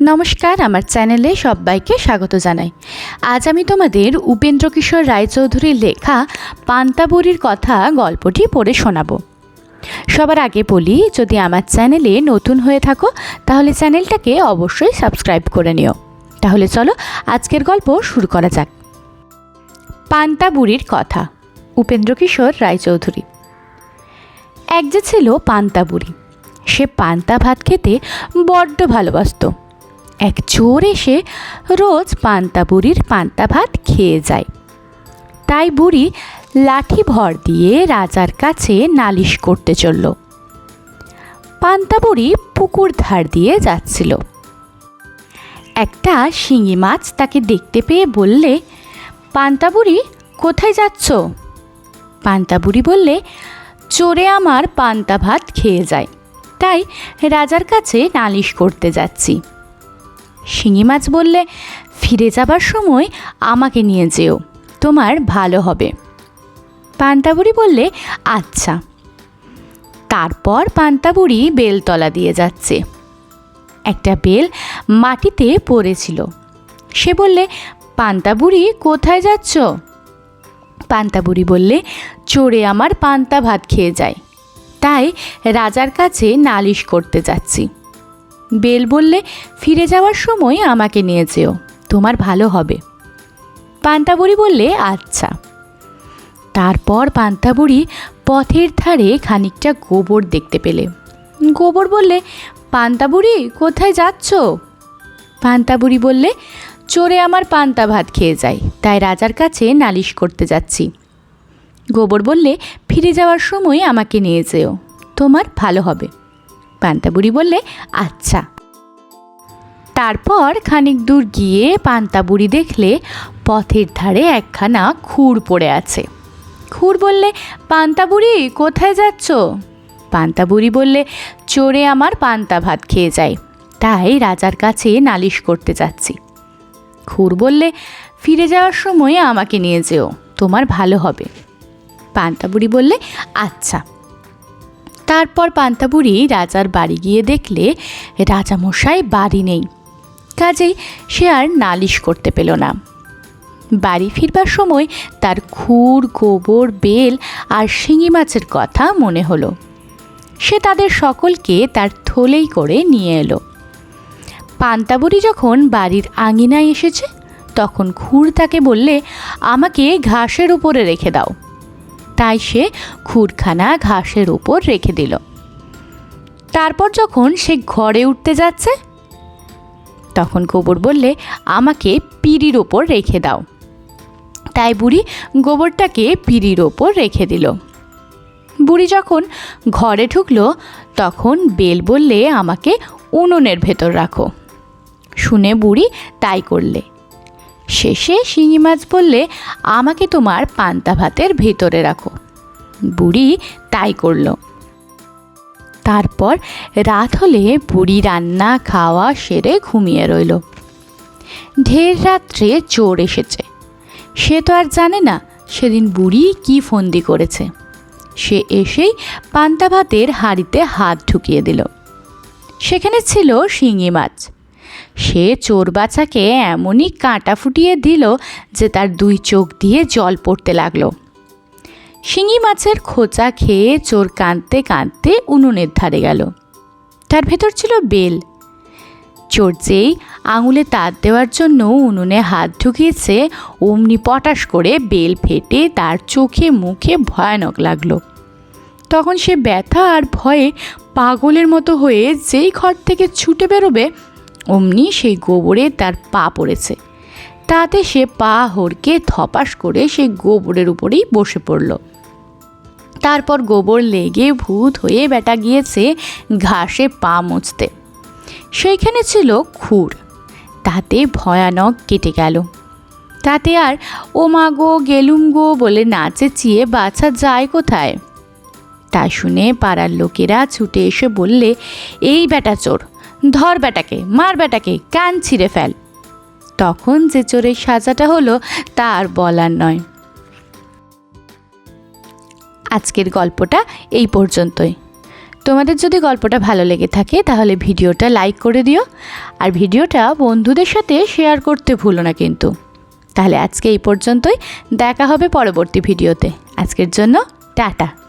নমস্কার, আমার চ্যানেলে সবাইকে স্বাগত জানাই। আজ আমি তোমাদের উপেন্দ্র কিশোর রায়চৌধুরীর লেখা পান্তাবুরির কথা গল্পটি পড়ে শোনাবো। সবার আগে বলি, যদি আমার চ্যানেলে নতুন হয়ে থাকো, তাহলে চ্যানেলটাকে অবশ্যই সাবস্ক্রাইব করে নিও। তাহলে চলো আজকের গল্প শুরু করা যাক। পান্তাবুরির কথা উপেন্দ্র কিশোর রায়চৌধুরী। এক যে ছিল পান্তাবুড়ি সে পান্তা ভাত খেতে বড্ড ভালোবাসতো। এক চোর এসে রোজ পান্তা বুড়ির পান্তা ভাত খেয়ে যায়। তাই বুড়ি লাঠি ভর দিয়ে রাজার কাছে নালিশ করতে চলল। পান্তা বুড়ি পুকুর ধার দিয়ে যাচ্ছিল। একটা শিঙি মাছ তাকে দেখতে পেয়ে বললে, পান্তা বুড়ি, কোথায় যাচ্ছ? পান্তা বুড়ি বললে, চোরে আমার পান্তা ভাত খেয়ে যায়। তাই রাজার কাছে নালিশ করতে যাচ্ছি। শিঙি মাছ বললে, ফিরে যাবার সময় আমাকে নিয়ে যেও, তোমার ভালো হবে। পান্তাবুড়ি বললে আচ্ছা। তারপর পান্তাবুড়ি বেলতলা দিয়ে যাচ্ছে। একটা বেল মাটিতে পড়েছিল। সে বললে, পান্তাবুড়ি, কোথায় যাচ্ছ? পান্তাবুড়ি বললে, চোরে আমার পান্তা ভাত খেয়ে যায়। তাই রাজার কাছে নালিশ করতে যাচ্ছি। বেল বললে, ফিরে যাওয়ার সময় আমাকে নিয়ে যেও, তোমার ভালো হবে। পান্তাবুড়ি বললে আচ্ছা। তারপর পান্তাবুড়ি পথের ধারে খানিকটা গোবর দেখতে পেলে। গোবর বললে, পান্তাবুড়ি, কোথায় যাচ্ছ? পান্তাবুড়ি বললে, চোরে আমার পান্তা ভাত খেয়ে যায় তাই রাজার কাছে নালিশ করতে যাচ্ছি। গোবর বললে, ফিরে যাওয়ার সময় আমাকে নিয়ে যেও, তোমার ভালো হবে। পান্তাবুড়ি বললে আচ্ছা। তারপর খানিক দূর গিয়ে পান্তাবুড়ি দেখলে পথের ধারে একখানা খুর পড়ে আছে। খুর বললে, পান্তাবুড়ি, কোথায় যাচ্ছ? পান্তাবুড়ি বললে, চোরে আমার পান্তা ভাত খেয়ে যায় তাই রাজার কাছে নালিশ করতে যাচ্ছি। খুর বললে, ফিরে যাওয়ার সময় আমাকে নিয়ে যেও, তোমার ভালো হবে। পান্তাবুড়ি বললে আচ্ছা। তারপর পান্তাবুড়ি রাজার বাড়ি গিয়ে দেখলে রাজামশাই বাড়ি নেই। কাজেই সে আর নালিশ করতে পেল না। বাড়ি ফিরবার সময় তার খুর, গোবর, বেল আর শিঙি মাছের কথা মনে হলো। সে তাদের সকলকে তার থলেই করে নিয়ে এলো। পান্তাবুড়ি যখন বাড়ির আঙিনায় এসেছে, তখন খুর তাকে বললে, আমাকে ঘাসের উপরে রেখে দাও। তাই সে খুরখানা ঘাসের উপর রেখে দিল। তারপর যখন সে ঘরে উঠতে যাচ্ছে, তখন গোবর বললে, আমাকে পিড়ির ওপর রেখে দাও। তাই বুড়ি গোবরটাকে পিড়ির ওপর রেখে দিল। বুড়ি যখন ঘরে ঢুকলো, তখন বেল বললে, আমাকে উনুনের ভেতর রাখো। শুনে বুড়ি তাই করলে। শেষে শিঙি মাছ বললে, আমাকে তোমার পান্তা ভাতের ভেতরে রাখো। বুড়ি তাই করল। তারপর রাত হলে বুড়ি রান্না, খাওয়া সেরে ঘুমিয়ে রইল। ঢের রাত্রে চোর এসেছে। সে তো আর জানে না সেদিন বুড়ি কি ফন্দি করেছে। সে এসেই পান্তা ভাতের হাঁড়িতে হাত ঢুকিয়ে দিল। সেখানে ছিল শিঙি মাছ। সে চোর বাচ্চাকে এমনই কাঁটা ফুটিয়ে দিল যে তার দুই চোখ দিয়ে জল পড়তে লাগল। শিঙি মাছের খোঁচা খেয়ে চোর কাঁদতে কাঁদতে উনুনের ধারে গেল। তার ভেতর ছিল বেল। চোর যেই আঙুলে তার দেওয়ার জন্য উনুনে হাত ঢুকিয়েছে, অমনি পটাশ করে বেল ফেটে তার চোখে মুখে ভয়ানক লাগল। তখন সে ব্যথা আর ভয়ে পাগলের মতো হয়ে যেই ঘর থেকে ছুটে বেরোবে অমনি সেই গোবরে তার পা পড়েছে। তাতে সে পা হড়কে ধপাস করে সেই গোবরের উপরেই বসে পড়ল। তারপর গোবর লেগে ভূত হয়ে বেটা গিয়েছে ঘাসে পা মুছতে। সেইখানে ছিল খুর। তাতে ভয়ানক কেটে গেল। তাতে আর ও মা গো, গেলুম গো বলে নাচে চিয়ে বাছা যায় কোথায়? তা শুনে পাড়ার লোকেরা ছুটে এসে বললে, এই বেটা চোর ধর বেটাকে, মার বেটাকে, কান ছিঁড়ে ফেল। তখন যে চোরের সাজাটা হলো, তা আর বলার নয়। আজকের গল্পটা এই পর্যন্তই। তোমাদের যদি গল্পটা ভালো লেগে থাকে, তাহলে ভিডিওটা লাইক করে দিও। আর ভিডিওটা বন্ধুদের সাথে শেয়ার করতে ভুলো না কিন্তু। তাহলে আজকে এই পর্যন্তই। দেখা হবে পরবর্তী ভিডিওতে। আজকের জন্য টাটা।